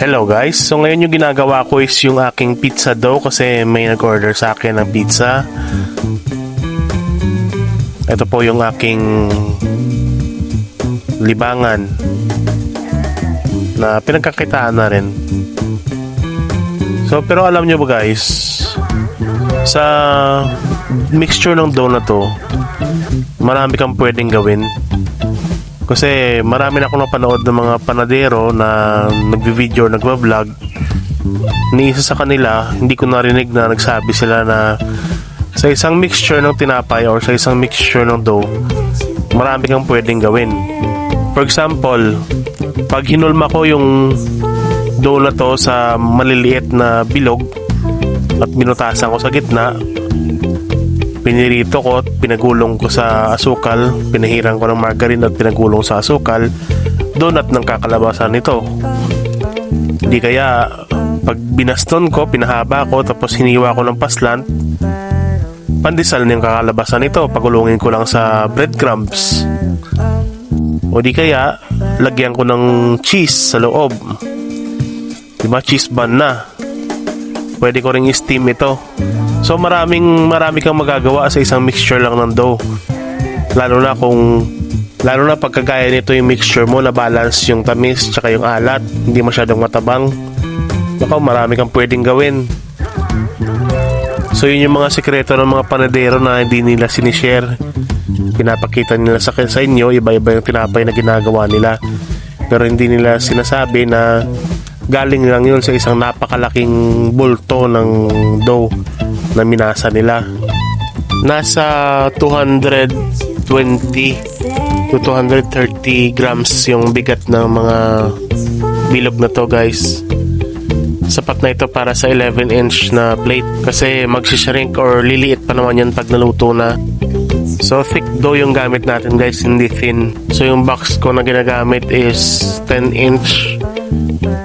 Hello guys, so ngayon yung ginagawa ko is yung aking pizza dough kasi may nag-order sa akin ng pizza. Ito po yung aking libangan na pinagkakitaan na rin. So pero alam nyo ba guys, sa mixture ng dough na to, marami kang pwedeng gawin. Kasi marami na akong napanood ng mga panadero na nagvi-video, nagva-vlog. Ni isa sa kanila, hindi ko narinig na nagsabi sila na sa isang mixture ng tinapay or sa isang mixture ng dough, marami kang pwedeng gawin. For example, pag hinulma ko yung dough na to sa maliliit na bilog at binutasan ko sa gitna, pinirito ko at pinagulong ko sa asukal, pinahirang ko ng margarine at pinagulong sa asukal, donut ng kakalabasan nito. Hindi kaya pag binaston ko, pinahaba ko tapos hiniwa ko ng paslant, pandesal na yung kakalabasan nito, pagulungin ko lang sa breadcrumbs. O di kaya, lagyan ko ng cheese sa loob. Diba, cheese bun na. Pwede ko ring steam ito. So maraming marami kang magagawa sa isang mixture lang ng dough. Lalo na kung lalo na pagkagaya nito yung mixture mo na balance yung tamis tsaka yung alat, hindi masyadong matabang. Baka marami kang pwedeng gawin. So yun yung mga sikreto ng mga panadero na hindi nila sinishare. Pinapakita nila sa, sa inyo, iba-iba yung tinapay na ginagawa nila. Pero hindi nila sinasabi na galing lang yun sa isang napakalaking bulto ng dough na minasa nila. Nasa 220 to 230 grams yung bigat ng mga bilog na to guys. Sapat na ito para sa 11 inch na plate kasi magsishrink or liliit pa naman yan pag naluto na. So thick dough yung gamit natin guys, hindi thin. So yung box ko na ginagamit is 10 inch.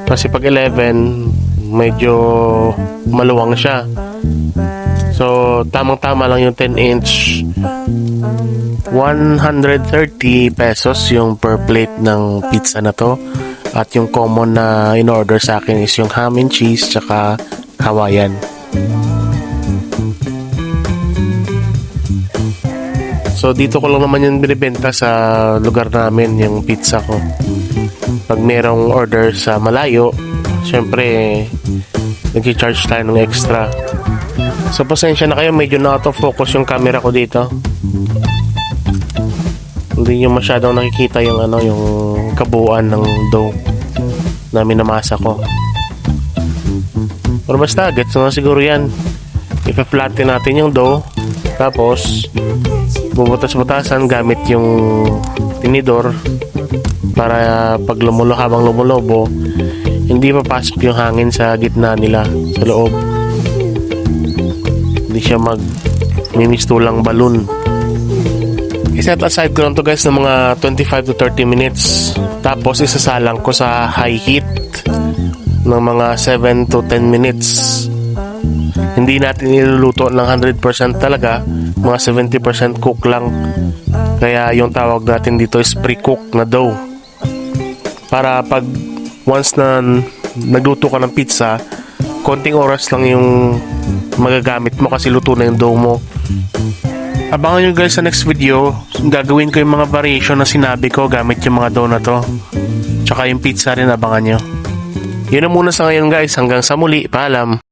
Kasi pag 11, medyo maluwang siya. So, tamang-tama lang yung 10 inch. 130 pesos yung per plate ng pizza na to. At yung common na in-order sa akin is yung ham and cheese tsaka Hawaiian. So dito ko lang naman yung binibenta sa lugar namin yung pizza ko. Pag merong order sa malayo, syempre nag-charge tayo ng extra. So pasensya na kayo, medyo na out focus yung camera ko dito. Hindi nyo masyadong nakikita yung ano, yung kabuuan ng dough na minamasa ko. Pero basta, gets na siguro yan. Ipa-flatten natin yung dough. Tapos, bubutas-butasan gamit yung tinidor para pag lumulo habang lumulobo hindi papasok yung hangin sa gitna nila sa loob. Hindi siya mag mimistulang balon iset aside ko lang to guys ng mga 25 to 30 minutes tapos isasalang ko sa high heat ng mga 7 to 10 minutes hindi natin iluluto ng 100% talaga. Mga 70% cook lang. Kaya yung tawag natin dito is pre-cook na dough. Para pag once na nagluto ka ng pizza konting oras lang yung magagamit mo kasi luto na yung dough mo. Abangan nyo guys sa next video. Gagawin ko yung mga variation na sinabi ko gamit yung mga dough na to. Tsaka yung pizza rin abangan nyo. Yun na muna sa ngayon guys. Hanggang sa muli. Paalam